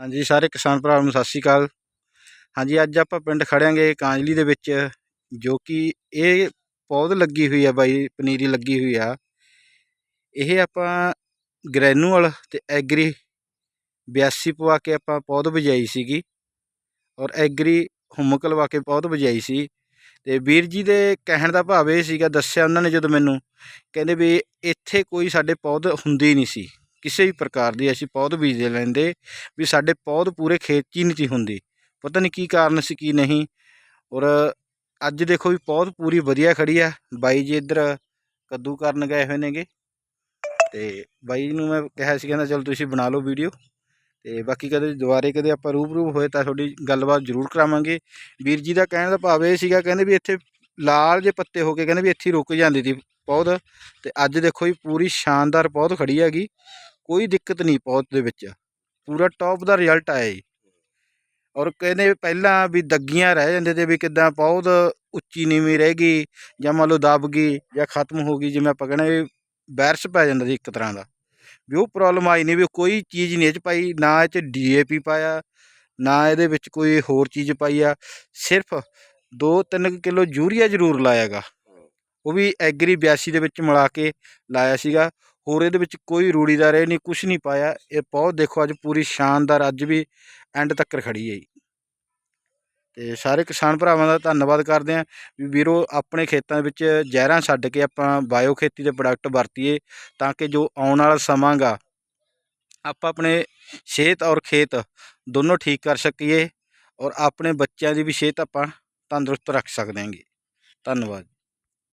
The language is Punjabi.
ਹਾਂਜੀ, ਸਾਰੇ ਕਿਸਾਨ ਭਰਾਵਾਂ ਨੂੰ ਸਤਿ ਸ਼੍ਰੀ ਅਕਾਲ। ਹਾਂਜੀ, ਅੱਜ ਆਪਾਂ ਪਿੰਡ ਖੜਿਆਂਗੇ ਕਾਂਜਲੀ ਦੇ ਵਿੱਚ, ਜੋ ਕਿ ਇਹ ਪੌਦ ਲੱਗੀ ਹੋਈ ਆ ਬਾਈ, ਪਨੀਰੀ ਲੱਗੀ ਹੋਈ ਆ। ਇਹ ਆਪਾਂ ਗ੍ਰੈਨੂਅਲ ਤੇ ਐਗਰੀ 82 ਪਵਾ ਕੇ ਆਪਾਂ ਪੌਦ ਬਜਾਈ ਸੀਗੀ ਔਰ ਐਗਰੀ ਹੁਮਕ ਲਵਾ ਕੇ ਪੌਦ ਬਜਾਈ ਸੀ। ਤੇ ਵੀਰ ਜੀ ਦੇ ਕਹਿਣ ਦਾ ਭਾਵ ਇਹ ਸੀਗਾ, ਦੱਸਿਆ ਉਹਨਾਂ ਨੇ ਜਦੋਂ ਮੈਨੂੰ, ਕਹਿੰਦੇ ਵੀ ਇੱਥੇ ਕੋਈ ਸਾਡੇ ਪੌਦ ਹੁੰਦੀ ਨਹੀਂ ਸੀ। ਕਿਸੇ ਵੀ ਪ੍ਰਕਾਰ ਦੀ ਅਸੀਂ ਪੌਦ ਬੀਜ ਲੈਂਦੇ ਵੀ ਸਾਡੇ ਪੌਦ ਪੂਰੇ ਖੇਤ 'ਚ ਹੀ ਨਹੀਂ ਸੀ ਹੁੰਦੀ। ਪਤਾ ਨਹੀਂ ਕੀ ਕਾਰਨ ਸੀ, ਕੀ ਨਹੀਂ। ਔਰ ਅੱਜ ਦੇਖੋ ਵੀ ਪੌਦ ਪੂਰੀ ਵਧੀਆ ਖੜੀ ਆ। ਬਾਈ ਜੀ ਇੱਧਰ ਕੱਦੂ ਕਰਨ ਗਏ ਹੋਏ ਨੇਗੇ। ਤੇ ਬਾਈ ਨੂੰ ਮੈਂ ਕਿਹਾ ਸੀ, ਕਹਿੰਦਾ ਚਲ ਤੁਸੀਂ ਬਣਾ ਲਓ ਵੀਡੀਓ। ਤੇ ਬਾਕੀ ਕਦੇ ਦੁਬਾਰੇ ਕਦੇ ਆਪਾਂ ਰੂਬਰੂ ਹੋਏ ਤਾਂ ਤੁਹਾਡੀ ਗੱਲਬਾਤ ਜ਼ਰੂਰ ਕਰਾਵਾਂਗੇ। ਵੀਰ ਜੀ ਦਾ ਕਹਿਣ ਦਾ ਭਾਵ ਇਹ ਸੀਗਾ, ਕਹਿੰਦੇ ਵੀ ਇੱਥੇ ਲਾਲ ਜੇ ਪੱਤੇ ਹੋ ਕੇ ਕਹਿੰਦੇ ਵੀ ਇੱਥੇ ਹੀ ਰੁਕ ਜਾਂਦੀ ਸੀ। ਪੌਦ ਤੇ ਅੱਜ ਦੇਖੋ ਜੀ ਪੂਰੀ ਸ਼ਾਨਦਾਰ ਪੌਦ ਖੜੀ ਹੈਗੀ। ਕੋਈ ਦਿੱਕਤ ਨਹੀਂ ਪੌਦ ਦੇ ਵਿੱਚ। ਪੂਰਾ ਟੌਪ ਦਾ ਰਿਜ਼ਲਟ ਆਇਆ ਜੀ। ਔਰ ਕਹਿੰਦੇ ਪਹਿਲਾਂ ਵੀ ਦੱਗੀਆਂ ਰਹਿ ਜਾਂਦੇ ਤੇ ਵੀ ਕਿਦਾਂ ਪੌਦ ਉੱਚੀ ਨੀਵੀਂ ਰਹਿ ਗਈ ਜਾਂ ਮੰਨ ਲਓ ਦਬ ਗਈ ਜਾਂ ਖਤਮ ਹੋ ਗਈ, ਜਿਵੇਂ ਆਪਾਂ ਕਹਿੰਦੇ ਵੀ ਵਾਇਰਸ ਪੈ ਜਾਂਦਾ ਸੀ ਇੱਕ ਤਰ੍ਹਾਂ ਦਾ। ਵੀ ਉਹ ਪ੍ਰੋਬਲਮ ਆਈ ਨਹੀਂ ਵੀ ਕੋਈ ਚੀਜ਼ ਨਹੀਂ ਇਹ 'ਚ ਪਾਈ, ਨਾ ਇਹ 'ਚ ਡੀਏਪੀ ਪਾਇਆ, ਨਾ ਇਹਦੇ ਵਿੱਚ ਕੋਈ ਹੋਰ ਚੀਜ਼ ਪਾਈ ਆ। ਸਿਰਫ 2-3 ਕਿਲੋ ਯੂਰੀਆ ਜ਼ਰੂਰ ਲਾਇਆਗਾ ਉਹ ਵੀ ਐਗਰੀ 82 ਦੇ ਵਿੱਚ ਮਿਲਾ ਕੇ ਲਾਇਆ ਸੀਗਾ। ਹੋਰ ਇਹਦੇ ਵਿੱਚ ਕੋਈ ਰੂੜੀਦਾਰ ਇਹ ਨਹੀਂ ਕੁਝ ਨਹੀਂ ਪਾਇਆ। ਇਹ ਬਹੁਤ ਦੇਖੋ, ਅੱਜ ਪੂਰੀ ਸ਼ਾਨਦਾਰ, ਅੱਜ ਵੀ ਐਂਡ ਤੱਕ ਖੜੀ ਹੈ ਜੀ। ਤੇ ਸਾਰੇ ਕਿਸਾਨ ਭਰਾਵਾਂ ਦਾ ਧੰਨਵਾਦ ਕਰਦੇ ਆਂ ਵੀ ਵੀਰੋ, ਆਪਣੇ ਖੇਤਾਂ ਦੇ ਵਿੱਚ ਜ਼ਹਿਰਾਂ ਛੱਡ ਕੇ ਆਪਾਂ ਬਾਇਓ ਖੇਤੀ ਦੇ ਪ੍ਰੋਡਕਟ ਵਰਤੀਏ ਤਾਂ ਕਿ ਜੋ ਆਉਣ ਵਾਲਾ ਸਮਾਂਗਾ, ਆਪਾਂ ਆਪਣੇ ਸਿਹਤ ਔਰ ਖੇਤ ਦੋਨੋਂ ਠੀਕ ਕਰ ਸਕੀਏ ਔਰ ਆਪਣੇ ਬੱਚਿਆਂ ਦੀ ਵੀ ਸਿਹਤ ਆਪਾਂ ਤੰਦਰੁਸਤ ਰੱਖ ਸਕਦੇ ਹਾਂਗੇ। ਧੰਨਵਾਦ।